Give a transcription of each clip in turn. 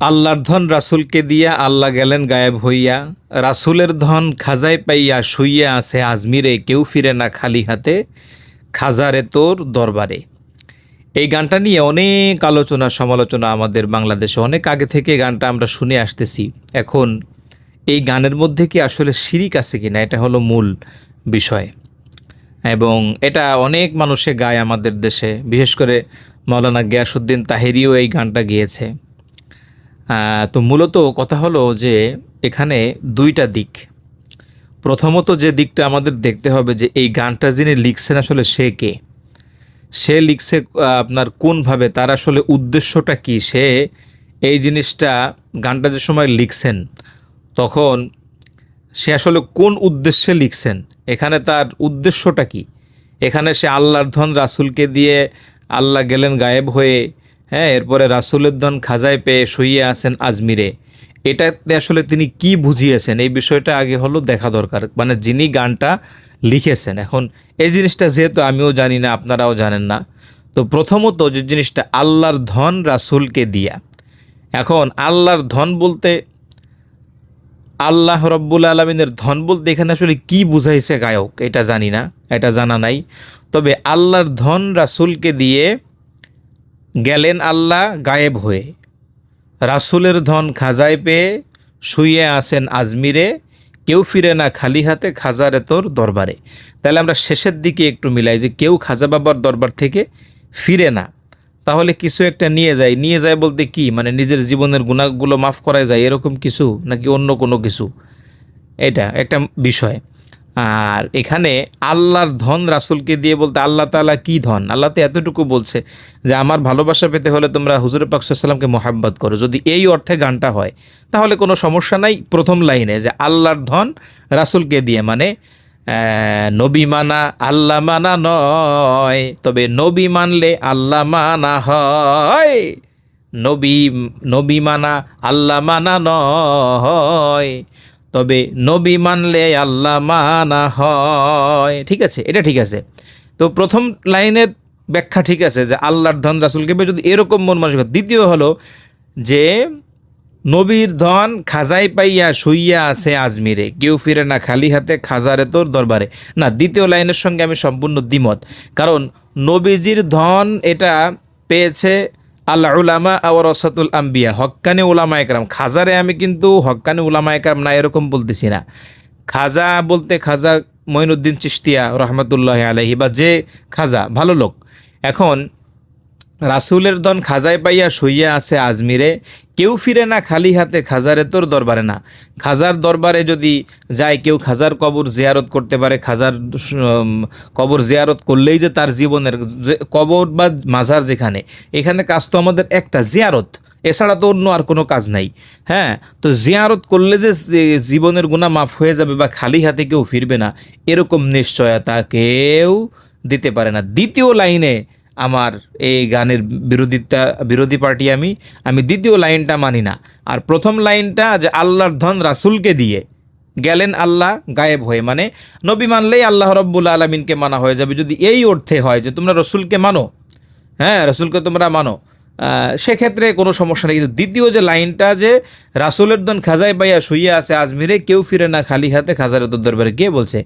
আল্লাহর ধন রাসূলকে দিয়া আল্লাহ গেলেন গায়েব হইয়া। রাসূলের ধন খাজায় পাইয়া শুইয়া আছে আজমিরে, কেউ ফিরে না খালি হাতে। খাজারে তোর দরবারে। এই গানটা নিয়ে অনেক আলোচনা, সমালোচনা আমাদের বাংলাদেশে। অনেক আগে থেকে গানটা আমরা শুনে আসতেছি। এখন এই গানের মধ্যে কি আসলে শিরিক আছে কিনা? এটা হলো মূল বিষয়। এবং এটা অনেক মানুষে গায় আমাদের দেশে। বিশেষ করে মৌলানা গিয়াসুদ্দিন তাহেরিও এই গানটা গিয়েছে। তো মূলত কথা হলো যে এখানে দুইটা দিক। প্রথমত যে দিকটা আমাদের দেখতে হবে যে এই গানটা যিনি লিখছেন আসলে সে কে? সে লিখছে আপনার কোনভাবে, তার আসলে উদ্দেশ্যটা কি? সে এই জিনিসটা, গানটা যে সময় লিখছেন, তখন সে আসলে কোন উদ্দেশ্যে লিখছেন? এখানে তার উদ্দেশ্যটা কি? এখানে সে আল্লাহর ধন রাসুলকে দিয়ে আল্লাহ গেলেন গায়েব হয়ে হ্যাঁ এরপরে রাসূলের ধন খাজায় পেয়ে শুইয়ে আছেন আজমিরে। এটাতে আসলে তিনি কি বুঝিয়েছেন? এই বিষয়টা আগে হলো দেখা দরকার। মানে যিনি গানটা লিখেছেন। এখন এই জিনিসটা যেহেতু আমিও জানি না, আপনারাও জানেন না। তো প্রথমত যে জিনিসটা, আল্লাহর ধন রাসূলকে দিয়া। এখন আল্লাহর ধন বলতে, আল্লাহ রব্বুল আলমিনের ধন বলতে এখানে আসলে কি বুঝাইছে গায়ক? এটা জানি না, এটা জানা নাই। তবে আল্লাহর ধন রাসূলকে দিয়ে গেলেন আল্লাহ গায়েব হয়ে। রাসূলের ধন খাজায় পেয়ে শুয়ে আসেন আজমিরে। কেউ ফিরে না খালি হাতে খাজারে তোর দরবারে। তাহলে আমরা শেষের দিকে একটু মিলাই যে কেউ খাজা বাবার দরবার থেকে ফিরে না। তাহলে কিছু একটা নিয়ে যায়। নিয়ে যায় বলতে কি? মানে নিজের জীবনের গুণাগুলো মাফ করা যায়। এরকম কিছু নাকি অন্য কোনো কিছু? এটা একটা বিষয়। আর এখানে আল্লাহর ধন রাসূলকে দিয়ে বলতে আল্লাহ তাআলা কি ধন? আল্লাহ তো এতটুকু বলছে যে আমার ভালোবাসা পেতে হলে তোমরা হুজুর পাক সাল্লামকে মোহাব্বত করো। যদি এই অর্থে গানটা হয়, তাহলে কোনো সমস্যা নাই প্রথম লাইনে যে আল্লাহর ধন রাসুলকে দিয়ে মানে নবী মানা আল্লাহ মানা নয়, তবে নবী মানলে আল্লাহ মানা হয়। নবী নবী মানা আল্লাহ মানা নয়। তবে নবী মানলে আল্লাহ মানা হয়। ঠিক আছে, এটা ঠিক আছে। তো প্রথম লাইনের ব্যাখ্যা ঠিক আছে যে আল্লাহর ধন রাসুলকে যদি এরকম মন মানসিকতা। দ্বিতীয় হলো যে নবীর ধন খাজাই পাইয়া শুইয়া আছে আজমিরে। কেউ ফিরে না খালি হাতে, খাজারে তোর দরবারে। না, দ্বিতীয় লাইনের সঙ্গে আমি সম্পূর্ণ দ্বিমত। কারণ নবীজির ধন এটা পেয়েছে আল্লাহ উলামা আওয়ার রসাতুল আম্বিয়া। হক্কানি উলামা একরাম খাজারে আমি কিন্তু হক্কানি উলামা একরাম না, এরকম বলতেছি না। খাজা বলতে খাজা মঈনুদ্দিন চিস্তিয়া রহমতুল্লাহ আলহি বা যে খাজা, ভালো লোক। এখন রাসূলের দন খাজায় পাইয়া শুইয়া আছে আজমিরে, কেউ ফিরে না খালি হাতে খাজারে তোর দরবারে না। খাজার দরবারে যদি যায়, কেউ খাজার কবর জিয়ারত করতে পারে। খাজার কবর জিয়ারত করলেই যে তার জীবনের কবর বা মাজার যেখানে, এখানে কাজ তো আমাদের একটা, জিয়ারত। এছাড়া তো অন্য আর কোনো কাজ নাই। হ্যাঁ তো জিয়ারত করলে যে জীবনের গুণা মাফ হয়ে যাবে বা খালি হাতে কেউ ফিরবে না, এরকম নিশ্চয়তা কেউ দিতে পারে না। দ্বিতীয় লাইনে আমার এই গানের বিরোধিতা, বিরোধী পার্টি আমি আমি দ্বিতীয় লাইনটা মানি না। আর প্রথম লাইনটা যে আল্লাহর ধন রাসুলকে দিয়ে গেলেন আল্লাহ গায়েব হয়ে। মানে নবী মানলেই আল্লাহ রব্বুল আলমিনকে মানা হয়ে যাবে। যদি এই অর্থে হয় যে তোমরা রসুলকে মানো হ্যাঁ রসুলকে তোমরা মানো সেক্ষেত্রে কোনো সমস্যা নেই। কিন্তু দ্বিতীয় যে লাইনটা যে রাসুলের দন খাজায় পাইয়া শুইয়া আছে আজমিরে, কেউ ফিরে না খালি হাতে খাজার দরবারে। কে বলছে?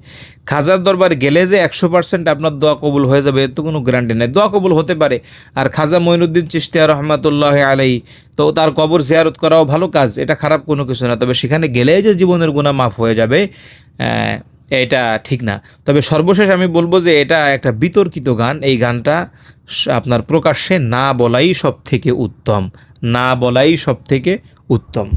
খাজার দরবার গেলে যে একশো পার্সেন্ট আপনার দোয়া কবুল হয়ে যাবে, এর তো কোনো গ্যারান্টি নেই। দোয়া কবুল হতে পারে। আর খাজা মঈনুদ্দিন চিস্তিয়া রহমাতুল্লাহ আলাই তো তার কবর জিয়ারত করাও ভালো কাজ, এটা খারাপ কোনো কিছু না। তবে সেখানে গেলেই যে জীবনের গুণা মাফ হয়ে যাবে এটা ঠিক না। তবে সর্বশেষ আমি বলব যে এটা একটা বিতর্কিত গান। এই গানটা আপনার প্রকাশ্যে না বলাই সব থেকে উত্তম। না বলাই সব থেকে উত্তম।